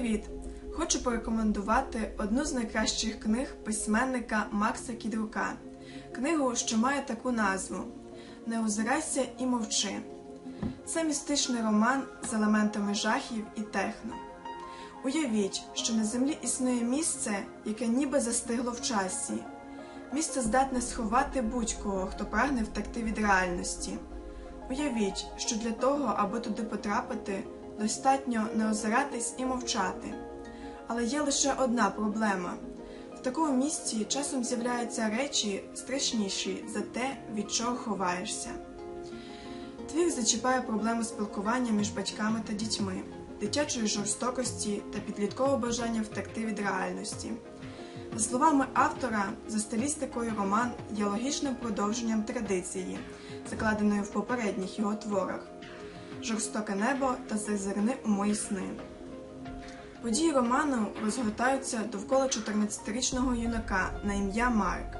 Привіт! Хочу порекомендувати одну з найкращих книг письменника Макса Кідрука. Книгу, що має таку назву Не озирайся і мовчи. Це містичний роман з елементами жахів і техно. Уявіть, що на землі існує місце, яке ніби застигло в часі. Місце здатне сховати будь-кого, хто прагне втекти від реальності. Уявіть, що для того, аби туди потрапити, достатньо не озиратись і мовчати. Але є лише одна проблема: в такому місці часом з'являються речі страшніші за те, від чого ховаєшся. Твір зачіпає проблему спілкування між батьками та дітьми, дитячої жорстокості та підліткового бажання втекти від реальності. За словами автора, за стилістикою роман є логічним продовженням традиції, закладеної в попередніх його творах Жорстоке небо та зазирни у мої сни. Події роману розгортаються довкола 14-річного юнака на ім'я Марк,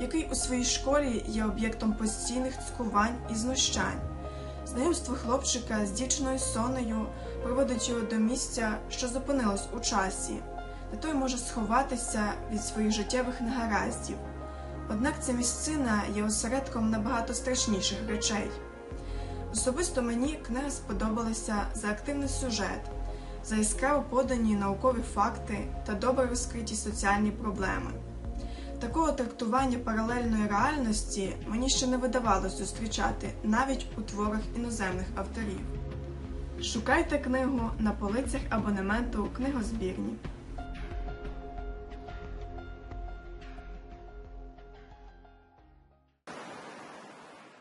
який у своїй школі є об'єктом постійних цькувань і знущань. Знайомство хлопчика з дівчиною Сонею приводить його до місця, що зупинилось у часі, де той може сховатися від своїх життєвих негараздів. Однак ця місцина є осередком набагато страшніших речей. Особисто мені книга сподобалася за активний сюжет, за яскраво подані наукові факти та добре розкриті соціальні проблеми. Такого трактування паралельної реальності мені ще не видавалось зустрічати навіть у творах іноземних авторів. Шукайте книгу на полицях абонементу книгозбірні.